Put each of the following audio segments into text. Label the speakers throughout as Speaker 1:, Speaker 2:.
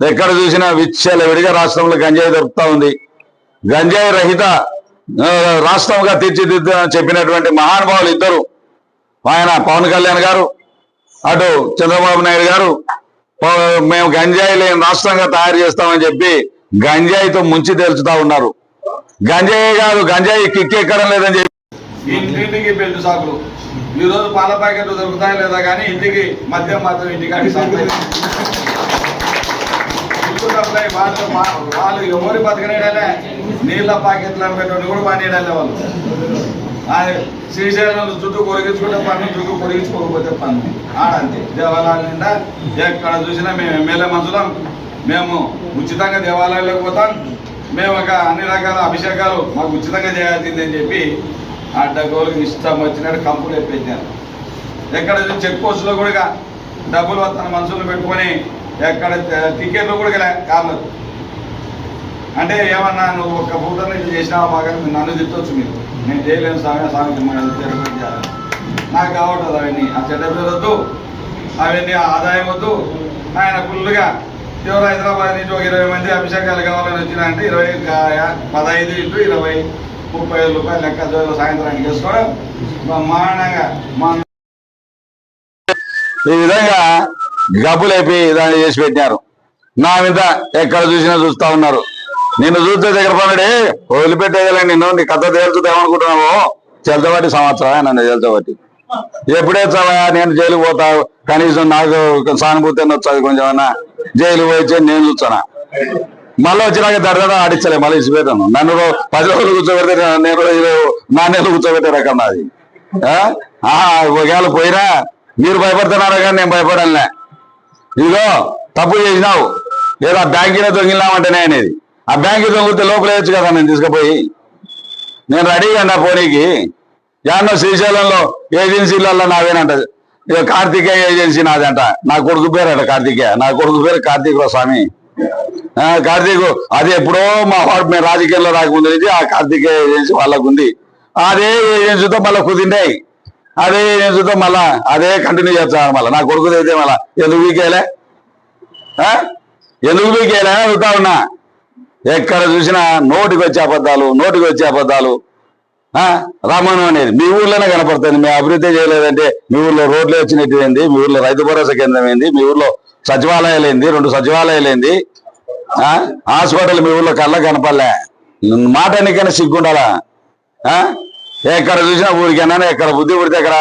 Speaker 1: ఎక్కడ చూసినా విచ్చల విడిగా రాష్ట్రంలో గంజాయి దొరుకుతా ఉంది. గంజాయి రహిత ఆ, రాష్ట్రంగా తీర్చిదిద్దామని చెప్పినటువంటి మహానుభావులు ఇద్దరు. ఆయన పవన్ కళ్యాణ్ గారు అటు చంద్రబాబు నాయుడు గారు మేము గంజాయి లేని రాష్ట్రంగా తయారు చేస్తామని చెప్పి గంజాయితో ముంచి తేల్చుతా ఉన్నారు. గంజాయి కాదు గంజాయి కిక్కెక్కడం లేదని చెప్పి
Speaker 2: ఇంటింటికి బెల్ట్ షాపులు ఈరోజు పాల ప్యాకెట్లు దొరుకుతాయి లేదా కానీ ఇంటికి మద్యం మాత్రం ఇంటికి సప్లై వాళ్ళు వాళ్ళు ఎవరు బతకనేడాలే నీళ్ళ ప్యాకెట్లు పెట్టుకుని కూడా పనిచేయాలి వాళ్ళు. ఆ శ్రీశైలం చుట్టూ కొరిగించుకుంటే పన్ను చుట్టూ కొరిగించుకోకపోతే పన్ను. ఆడంతే. దేవాలయాల నిండా ఎక్కడ చూసినా మేము ఎమ్మెల్యే మనుషులం మేము ఉచితంగా దేవాలయాలకు పోతాం. మేము ఒక అన్ని రకాల అభిషేకాలు మాకు ఉచితంగా చేయాల్సింది అని చెప్పి అడ్డగోలుకి ఇష్టం వచ్చినట్టు కంపులు ఎప్పించారు ఎక్కడ చూసి చెక్ పోస్టులో కూడా డబ్బులు వస్తున్న మనుషులు పెట్టుకొని ఎక్కడ టికెట్లు కూడా లే కాలేదు. అంటే ఏమన్నా నువ్వు ఒక పూట నుంచి చేసినావా బాగా నన్ను తిట్టొచ్చు మీరు. నేను చేయలేను స్వామి స్వామి తిరగబడి చేయాలి నాకు కావట్లేదు అవన్నీ. ఆ చెడ్డ వద్దు అవన్నీ ఆదాయం వద్దు. ఆయన ఫుల్గా తీవ్ర హైదరాబాద్ నుంచి ఒక ఇరవై మంది అభిషేకాలు కావాలని వచ్చినాయంటే ఇరవై పదహైదు ఇంటూ ఇరవై ముప్పై వేల రూపాయలు లెక్క జోలు సాయంత్రానికి చేసుకోవడం బ్రహ్మాండంగా. మా
Speaker 1: ఈ విధంగా గబ్బులైపోయి దాన్ని చేసి పెట్టినారు. నా మీద ఎక్కడ చూసినా చూస్తా ఉన్నారు. నిన్ను చూస్తే దగ్గర పనుడే వదిలిపెట్టేయాలి నిన్ను నీ కథ తేల్చుతా ఏమనుకుంటున్నావు? చెల్తబట్టి సంవత్సరం నన్ను చెల్తబట్టి. ఎప్పుడే చవా నేను జైలు పోతా కనీసం నాకు సానుభూతి వచ్చాది కొంచెం జైలు పోయి నేను చూస్తానా? మళ్ళీ వచ్చినాక దడదడ ఆడించలే మళ్ళీ ఇచ్చిపోతాను నన్ను పది రోజులు కూర్చోబెడితే నేను రో- నా నెలలు కూర్చోబెట్టే రకం నాది. ఆ? ఒకవేళ పోయినా మీరు భయపడుతున్నారా కానీ నేను భయపడలే ఇదిగో తప్పు చేసినావు. ఏదో ఆ బ్యాంకీలో దొంగిలామంటేనే అనేది. ఆ బ్యాంకి దొంగితే లోపల వేయచ్చు కదా నేను తీసుకుపోయి. నేను రెడీగా నా పోనీకి. యాన్నో శ్రీశైలంలో ఏజెన్సీలలో నావేనంట. ఇక కార్తికేయ ఏజెన్సీ నాదంట. నా కొడుకు పేరట కార్తికేయ. నా కొడుకు పేరు కార్తీక స్వామి. కార్తీక్ అది ఎప్పుడో మా వాడు మేము రాజకీయాల్లో రాకముందు నుంచి ఆ కార్తికేయ ఏజెన్సీ వాళ్ళకు ఉంది అదే ఏజెన్సీతో మళ్ళీ కుదిండాయి. అదే చూద్దాం మళ్ళా అదే కంటిన్యూ చేస్తాను మళ్ళీ. నా కొడుకు అయితే మళ్ళా ఎందుకు వీకేలే ఎందుకు వీకేలే అడుగుతా ఉన్నా. ఎక్కడ చూసినా నోటికి వచ్చే అబద్ధాలు నోటికి వచ్చే అబద్ధాలు. ఆ? అనేది మీ ఊర్లోనే కనపడుతుంది. మీ అభివృద్ధి చేయలేదంటే మీ ఊర్లో రోడ్లు వచ్చినట్టు ఏంది మీ ఊర్లో రైతు భరోసా కేంద్రం ఏంది? మీ ఊర్లో సచివాలయాలు ఏంది? రెండు సచివాలయాలు ఏంది? హాస్పిటల్ మీ ఊర్లో కళ్ళ కనపడలే. మాట ఎన్నికైనా సిగ్గుండాలా? ఎక్కడ చూసినా ఊరికైనా? ఎక్కడ బుద్ధి పుడితే ఎక్కడ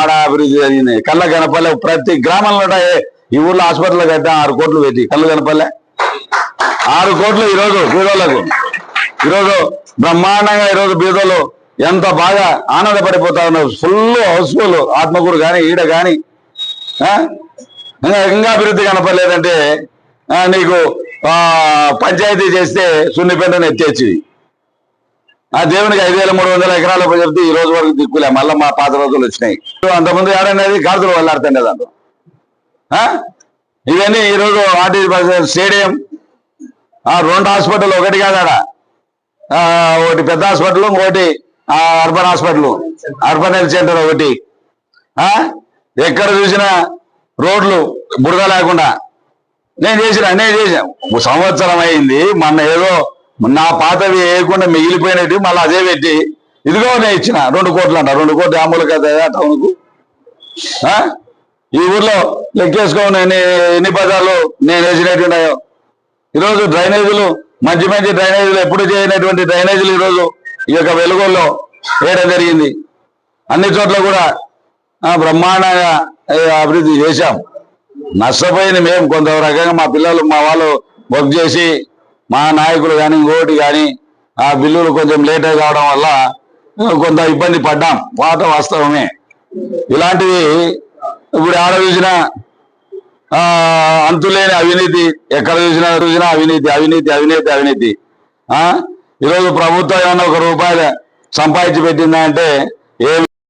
Speaker 1: ఆడ అభివృద్ధి జరిగింది? కళ్ళ కనపల్లే ప్రతి గ్రామంలో ఉంటాయి ఈ ఊర్లో హాస్పిటల్ కట్టా ఆరు కోట్లు పెట్టి. కళ్ళు కనపల్లే ఆరు కోట్లు ఈరోజు బీదోళ్ళకు. ఈరోజు బ్రహ్మాండంగా ఈరోజు బీదోళ్ళు ఎంత బాగా ఆనందపడిపోతా ఉన్నారు ఫుల్ హౌస్ఫుల్ ఆత్మకూరు కానీ ఈడ కానీ. ఇంకా అభివృద్ధి కనపడలేదంటే నీకు పంచాయతీ చేస్తే సున్నిపెంటను ఎత్తేచ్చి ఆ దేవునికి ఐదు వేల మూడు వందల ఎకరాల చెప్తే ఈ రోజు వరకు దిక్కులే. మళ్ళీ మా పాత రోజులు వచ్చినాయి. అంతకుముందు ఏడనేది గాడుతులు వెళ్ళాడుతుండే దాంట్లో ఇవన్నీ ఈరోజు ఆర్టీ స్టేడియం ఆ రెండు హాస్పిటల్ ఒకటి కాదాడ ఒకటి పెద్ద హాస్పిటల్ ఇంకోటి urban hospital urban health centre ఒకటి. ఎక్కడ చూసినా రోడ్లు బురద లేకుండా. నేను చేసిన నేను చేసిన. సంవత్సరం అయింది మొన్న ఏదో నా పాతవి వేయకుండా మిగిలిపోయినట్టు మళ్ళీ అదే పెట్టి ఇదిగో నేను ఇచ్చిన రెండు కోట్లు అంట. రెండు కోట్లు అమ్ములు కదా టౌన్కు? ఈ ఊర్లో లెక్కేసుకోండి ఎన్ని ఎన్ని బజార్లు నేను వేసినట్టు ఉన్నాయో? ఈరోజు డ్రైనేజీలు మంచి మంచి డ్రైనేజీలు ఎప్పుడు చేయనటువంటి డ్రైనేజీలు ఈరోజు ఈ యొక్క వెలుగుల్లో వేయడం జరిగింది. అన్ని చోట్ల కూడా బ్రహ్మాండంగా అభివృద్ధి చేశాం. నష్టపోయింది మేము కొంత రకంగా మా పిల్లలు మా వాళ్ళు వర్క్ చేసి మా నాయకులు కానీ ఇంకోటి కానీ ఆ బిల్లులు కొంచెం లేట్ కావడం వల్ల కొంత ఇబ్బంది పడ్డాం. పాత వాస్తవమే. ఇలాంటివి ఇప్పుడు ఆడ చూసినా అంతులేని అవినీతి ఎక్కడ చూసినా చూసినా అవినీతి అవినీతి అవినీతి అవినీతి. ఈరోజు ప్రభుత్వం ఏమన్నా ఒక రూపాయలు సంపాదించి పెట్టిందా అంటే ఏమి